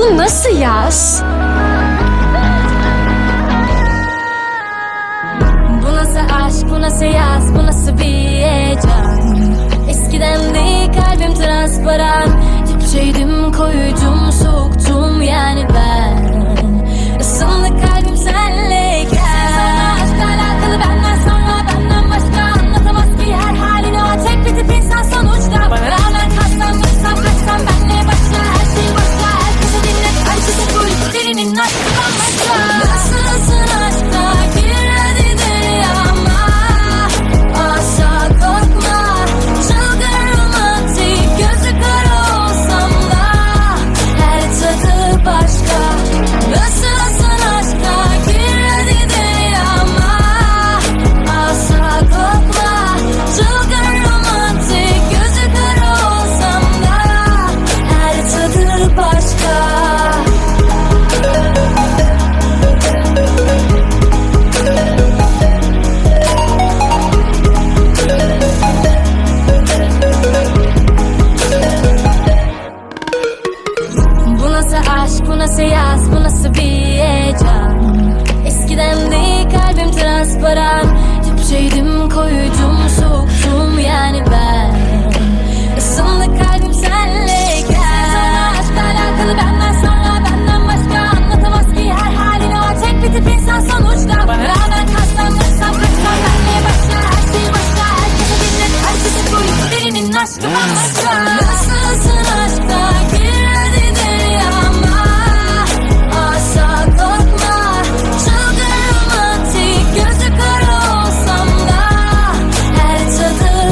Bu nasıl yaz? Bu nasıl aşk, bu nasıl yaz, bu nasıl bir heyecan Eskiden de kalbim transparan Hep şeydim, koyucum,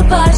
But.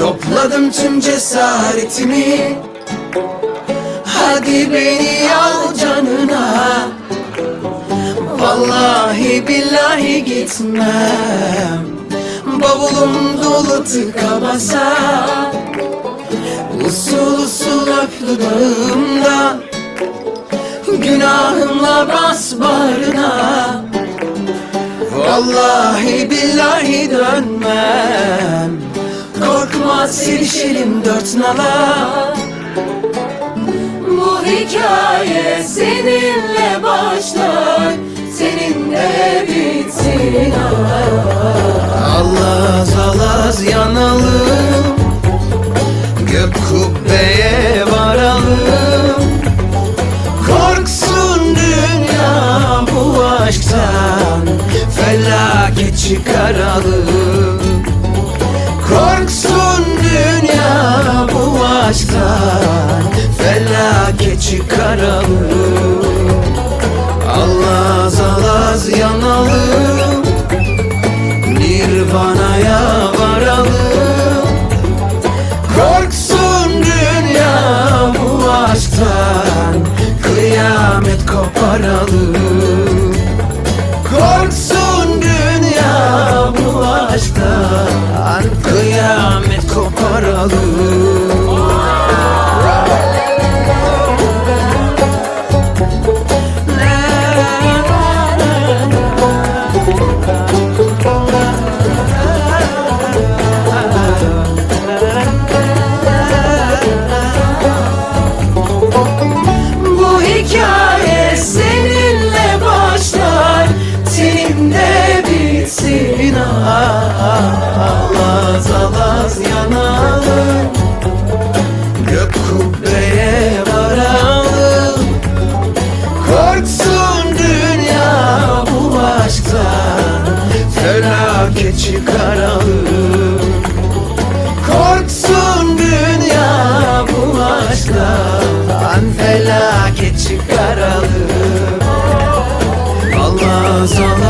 Topladım tüm cesaretimi. Hadi beni al canına. Vallahi billahi gitmem. Bavulum dolu tıka basa. Usul usul öp dudağımdan Günahımla bas bağrına. Vallahi billahi dönmem Korkma sevişelim dört nala. Bu hikaye seninle başlar Seninle bitsin Allaz alaz yanalım Gök kubbeye varalım. Korksun dünya bu aşktan Felaket çıkaralım yaralı. Allaz alaz yanalım Nirvana'ya varalım Korksun dünya bu aşktan Kıyamet koparalım Korksun dünya bu aşktan Kıyamet koparalım goes along.